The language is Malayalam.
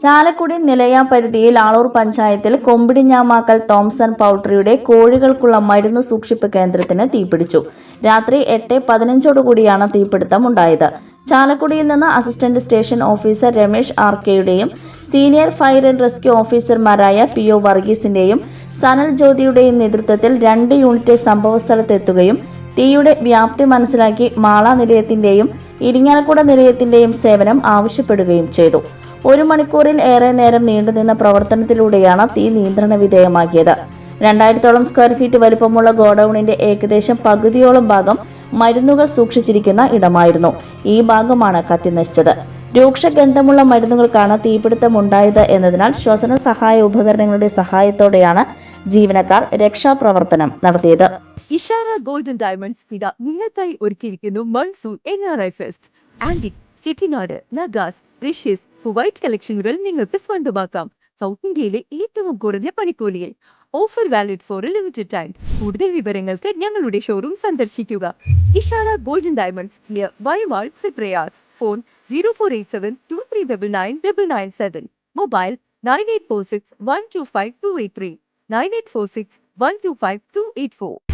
ചാലക്കുടി നിലയ പരിധിയിൽ ആളൂർ പഞ്ചായത്തിൽ കൊമ്പിടിഞ്ഞാമാക്കൽ തോംസൺ പൗൾട്രിയുടെ കോഴികൾക്കുള്ള മരുന്ന് സൂക്ഷിപ്പ് കേന്ദ്രത്തിന് തീപിടിച്ചു. രാത്രി എട്ട് പതിനഞ്ചോടുകൂടിയാണ് തീപിടുത്തം ഉണ്ടായത്. ചാലക്കുടിയിൽ നിന്ന് assistant station officer Ramesh R കെയുടെയും senior fire and rescue ഓഫീസർമാരായ പി ഒ വർഗീസിന്റെയും സനൽ ജ്യോതിയുടെയും നേതൃത്വത്തിൽ രണ്ട് യൂണിറ്റ് സംഭവസ്ഥലത്തെത്തുകയും തീയുടെ വ്യാപ്തി മനസ്സിലാക്കി മാള നിലയത്തിന്റെയും ഇരിങ്ങാലക്കുട നിലയത്തിന്റെയും സേവനം ആവശ്യപ്പെടുകയും ചെയ്തു. ഒരു മണിക്കൂറിൽ ഏറെ നേരം നീണ്ടുനിന്ന പ്രവർത്തനത്തിലൂടെയാണ് തീ നിയന്ത്രണ വിധേയമാക്കിയത്. രണ്ടായിരത്തോളം സ്ക്വയർ ഫീറ്റ് വലുപ്പമുള്ള ഗോഡൌണിന്റെ ഏകദേശം പകുതിയോളം ഭാഗം മരുന്നുകൾ സൂക്ഷിച്ചിരിക്കുന്ന ഇടമായിരുന്നു. ഈ ഭാഗമാണ് കത്തിനശിച്ചത് രൂക്ഷഗന്ധമുള്ള മരുന്നുകൾക്കാണ് തീപിടുത്തമുണ്ടായത് എന്നതിനാൽ ശ്വസന സഹായ ഉപകരണങ്ങളുടെ സഹായത്തോടെയാണ് ജീവനക്കാർ രക്ഷാപ്രവർത്തനം നടത്തിയത്. ഇഷാര ഗോൾഡൻ ഡയമണ്ട്സ് ഇത നിങ്ങൾക്കായി ഒരുക്കിയിരിക്കുന്നു monsoon N R I fest. Antique Chettinad നഗാസ് റിഷ്യസ് വൈറ്റ് കളക്ഷനുകൾ നിങ്ങൾക്ക് സ്വന്തമാക്കാം. സൗത്ത് ഇന്ത്യയിലെ ഏറ്റവും കുറഞ്ഞ പണിക്കൂലിയിൽ offer valid for limited time കൂടുതൽ വിവരങ്ങൾക്ക് ഞങ്ങളുടെ ഷോറൂം സന്ദർശിക്കുക. ഇഷാര ഗോൾഡൻ ഡയമണ്ട്സ് നിയർ വൈവാൾ ഫിബ്രയാർ phone zero four eight seven two three double nine double nine seven mobile nine eight four six one two five two eight three 9846 125284.